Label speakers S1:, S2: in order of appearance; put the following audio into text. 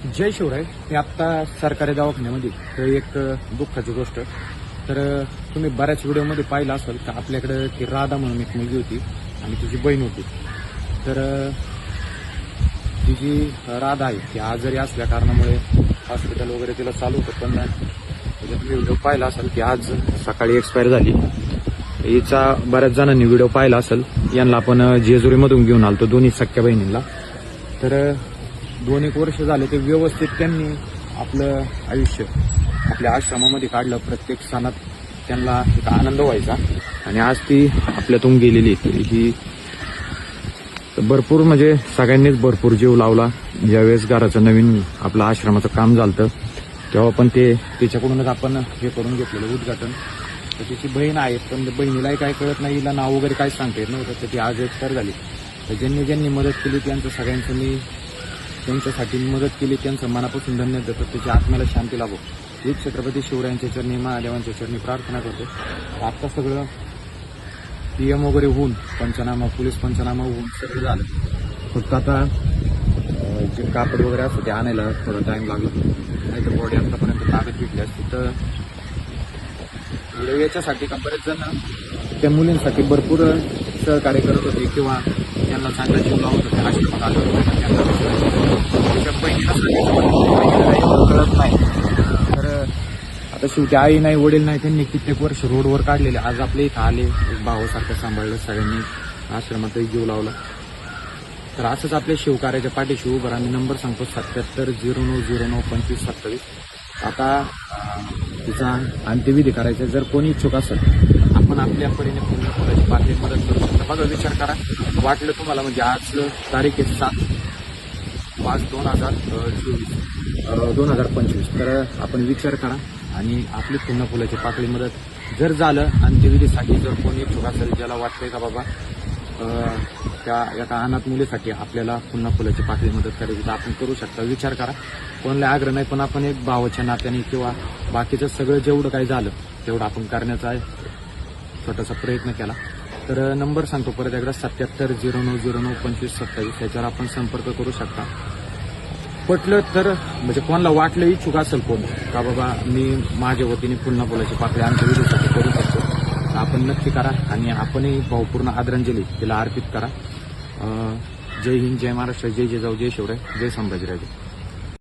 S1: जय शिवराय. मी आत्ता सरकारी दवाखान्यामध्ये तर एक दुःखाची गोष्ट. तर तुम्ही बऱ्याच व्हिडिओमध्ये पाहिलं असेल तर आपल्याकडे ती राधा म्हणून एक मुलगी होती आणि तिची बहीण होती. तर ती जी राधा आहे ती आजारी असल्या कारणामुळे हॉस्पिटल वगैरे तिला चालू होतं पण त्याच्यात व्हिडिओ पाहिला असाल की आज सकाळी एक्सपायर झाली. हिचा बऱ्याच जणांनी व्हिडिओ पाहिला असेल. यांना आपण जेजुरीमधून घेऊन आलतो दोन्ही सख्या बहिणींना. तर दोन एक वर्ष झाले ते व्यवस्थित त्यांनी आपलं आयुष्य आपल्या आश्रमामध्ये काढलं प्रत्येक सणात. त्यांना एक आनंद व्हायचा. आणि आज ती आपल्यातून गेलेली आहे. ही भरपूर म्हणजे सगळ्यांनीच भरपूर जीव लावला. ज्यावेळेस घराचं नवीन आपलं आश्रमाचं काम झालं तेव्हा पण ते त्याच्याकडूनच आपण हे करून घेतलेलं उद्घाटन. तर तिची बहीण आहे पण बहिणीलाही काय कळत नाही. हिला नाव वगैरे काय सांगता येत नव्हतं. तर ती आज एक्सपायर झाली. तर ज्यांनी ज्यांनी मदत केली त्यांचं सगळ्यांचं मी त्यांच्यासाठी मदत केली त्यांचं मनापासून धन्यवाद देतो त्याच्या आत्म्याला शांती लाभो. एक छत्रपती शिवरायांच्या चरणी महादेवांच्या चरणी प्रार्थना करतो. आता सगळं पीएम वगैरे होऊन पंचनामा पोलीस पंचनामा होऊन सगळं झालं. फक्त आता जे कापड वगैरे असतं ते आणायला थोडा टाइम लागला. नाही तर बॉडी आतापर्यंत ताब्यात भेटली असती. तर याच्यासाठी का बरेच जण त्या मुलींसाठी भरपूर सहकार्य करत होते किंवा त्यांना चांगला जीव लावत होते. अशी पण त्यांना त्याच्या बहिणीला सांगायचं म्हणलं, बहिणीला एवढं कळत नाही तर आता शेवटी आई नाही वडील नाही त्यांनी कित्येक वर्ष रोडवर काढलेले. आज आपले इथं आले. एक भावासारखं सांभाळलं सगळ्यांनी. आश्रमातही जीव लावला. तर असंच आपल्या शिवकार्याच्या पाठीशी उभं आम्ही नंबर सांगतो सत्याहत्तर झिरो नऊ झिरो नऊ पंचवीस सत्तावीस. आता तिचा अंत्यविधी करायचा जर कोणी इच्छुक असेल आपण आपल्या परीने पूर्ण करायची पाठी मदत करू शकता. बघा विचार करा. वाटलं तुम्हाला म्हणजे आज तारीख आहे सात पाच दोन हजार चोवीस. दोन हजार पंचवीस. तर आपण विचार करा. आणि आपली पुन्हा फुलाची पाकळी मदत जर झालं आणि विधीसाठी जर कोणी इच्छुक असेल ज्याला वाटतंय का बाबा त्या एका अनाथ मुलीसाठी आपल्याला पुन्हा फुलाची पाकळी मदत करायची तर आपण करू शकता. विचार करा. कोणाला आग्रह नाही पण आपण एक भावाच्या नात्याने किंवा बाकीचं सगळं जेवढं काही झालं तेवढं आपण करण्याचा छोटासा प्रयत्न केला. तर नंबर सांगतो परत एकदा सत्याहत्तर झिरो नऊ झिरो नऊ पंचवीस सत्तावीस याच्यावर आपण संपर्क करू शकता. पटलं तर म्हणजे कोणाला वाटलं इच्छुक असेल कोण का बाबा मी माझ्या वतीने पुन्हा बोलायची पाकळी आमच्या विरोधासाठी करू शकतो. आपण नक्की करा आणि आपणही भावपूर्ण आदरांजली तिला अर्पित करा. जय हिंद जय महाराष्ट्र जय जय जाऊ जय शिवराय जय संभाजीराजे.